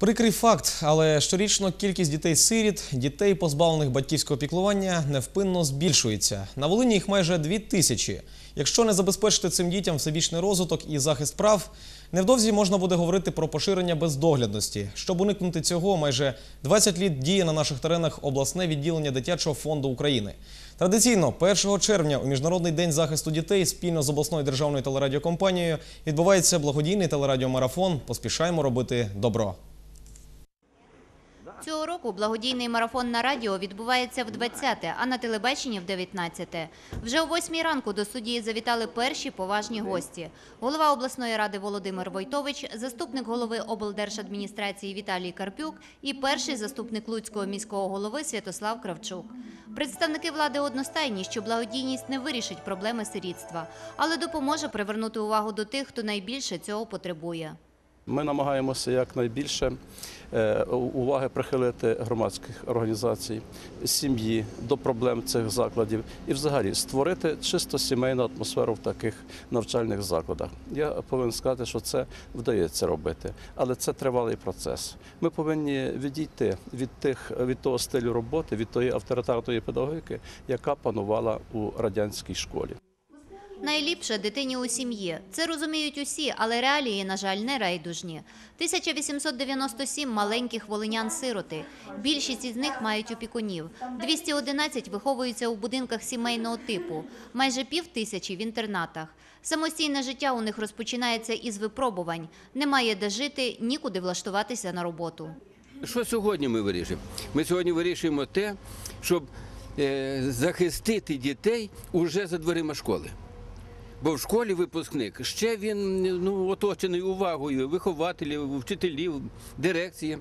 Прикрий факт, але щорічно кількість дітей-сиріт, дітей, позбавлених батьківського піклування, невпинно збільшується. На Волині їх майже дві тисячі. Якщо не забезпечити цим дітям всебічний розвиток і захист прав, невдовзі можна буде говорити про поширення бездоглядності. Щоб уникнути цього, майже 20 літ діє на наших теренах обласне відділення дитячого фонду України. Традиційно 1 червня у міжнародний день захисту дітей спільно з обласною державною телерадіокомпанією відбувається благодійний телерадіомарафон. Поспішаємо робити добро. Цього року благодійний марафон на радіо відбувається в 20-те, а на телебаченні в 19-те. Вже о 8 ранку до студії завітали перші поважні гості. Голова обласної ради Володимир Войтович, заступник голови облдержадміністрації Віталій Карпюк і перший заступник Луцького міського голови Святослав Кравчук. Представники влади одностайні, що благодійність не вирішить проблеми сирітства, але допоможе привернути увагу до тих, хто найбільше цього потребує. Ми намагаємося якнайбільше уваги прихилити громадських організацій, сім'ї до проблем цих закладів і взагалі створити чисто сімейну атмосферу в таких навчальних закладах. Я повинен сказати, що це вдається робити, але це тривалий процес. Ми повинні відійти від тих від того стилю роботи, від тої авторитарної педагогіки, яка панувала у радянській школі. Найліпше дитині у сім'ї. Це розуміють усі, але реалії, на жаль, не райдужні. 1897 маленьких волинян-сироти. Більшість із них мають опікунів. 211 виховуються у будинках сімейного типу, майже пів тисячі в інтернатах. Самостійне життя у них розпочинається із випробувань. Немає де жити, нікуди влаштуватися на роботу. Що сьогодні ми вирішуємо? Ми сьогодні вирішуємо те, щоб е, захистити дітей уже за дверима школи. Бо в школі випускник ще він ну, оточений увагою вихователів, вчителів, дирекції.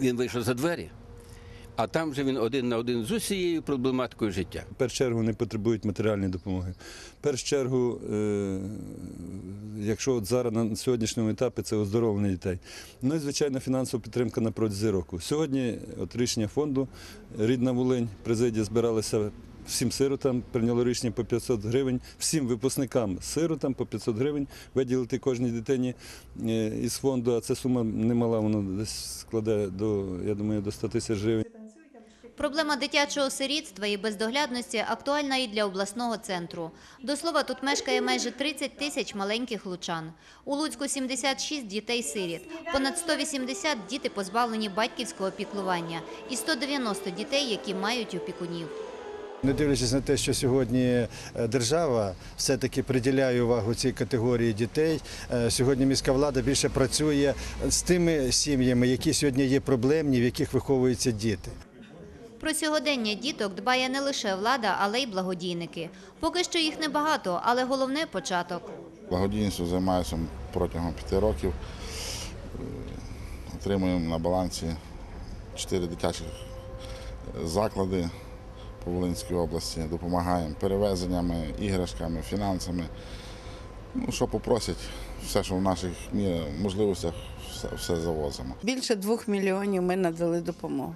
Він вийшов за двері, а там вже він один на один з усією проблематикою життя. В першу чергу вони потребують матеріальної допомоги. В першу чергу, е, якщо от зараз на сьогоднішньому етапі це оздоровлення дітей. Ну і звичайно фінансова підтримка на протязі року. Сьогодні от рішення фонду Рідна Волинь, президія збиралася. Всім сиротам прийняло рішення по 500 гривень, всім випускникам сиротам по 500 гривень виділити кожній дитині е, із фонду, а це сума немала, воно десь складає до, я думаю, до 100 тисяч гривень. Проблема дитячого сирітства і бездоглядності актуальна і для обласного центру. До слова, тут мешкає майже 30 тисяч маленьких лучан. У Луцьку 76 дітей-сиріт, понад 180 – діти позбавлені батьківського піклування і 190 дітей, які мають опікунів. Не дивлячись на те, що сьогодні е, держава все-таки приділяє увагу цій категорії дітей. е, Сьогодні міська влада більше працює з тими сім'ями, які сьогодні є проблемні, в яких виховуються діти. Про сьогодення діток дбає не лише влада, але й благодійники. Поки що їх небагато, але головне – початок. Благодійністю займаюся протягом п'яти років. Е, Отримуємо на балансі чотири дитячі заклади по Волинській області. Допомагаємо перевезеннями, іграшками, фінансами. Ну, що попросять, все, що в наших можливостях, все, все завозимо. Більше двох мільйонів ми надали допомогу.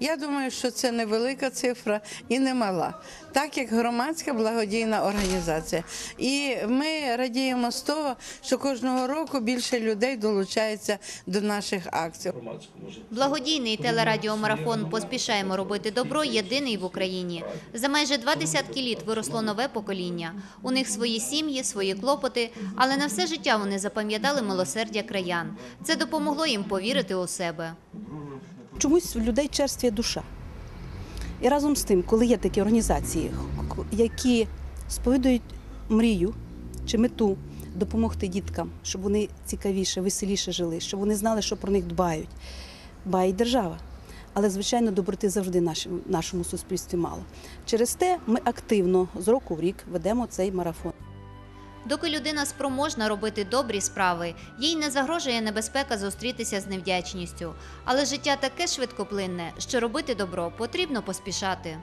Я думаю, що це невелика цифра і не мала, так як громадська благодійна організація. І ми радіємо з того, що кожного року більше людей долучається до наших акцій. Благодійний телерадіомарафон «Поспішаємо робити добро» єдиний в Україні. За майже два десятки літ виросло нове покоління. У них свої сім'ї, свої клопоти, але на все життя вони запам'ятали милосердя краян. Це допомогло їм повірити у себе. чомусь в людей черствіє душа. І разом з тим, коли є такі організації, які сповідують мрію чи мету допомогти діткам, щоб вони цікавіше, веселіше жили, щоб вони знали, що про них дбають, дбає держава. Але, звичайно, доброти завжди нашому суспільстві мало. Через те ми активно з року в рік ведемо цей марафон. Доки людина спроможна робити добрі справи, їй не загрожує небезпека зустрітися з невдячністю. Але життя таке швидкоплинне, що робити добро потрібно поспішати.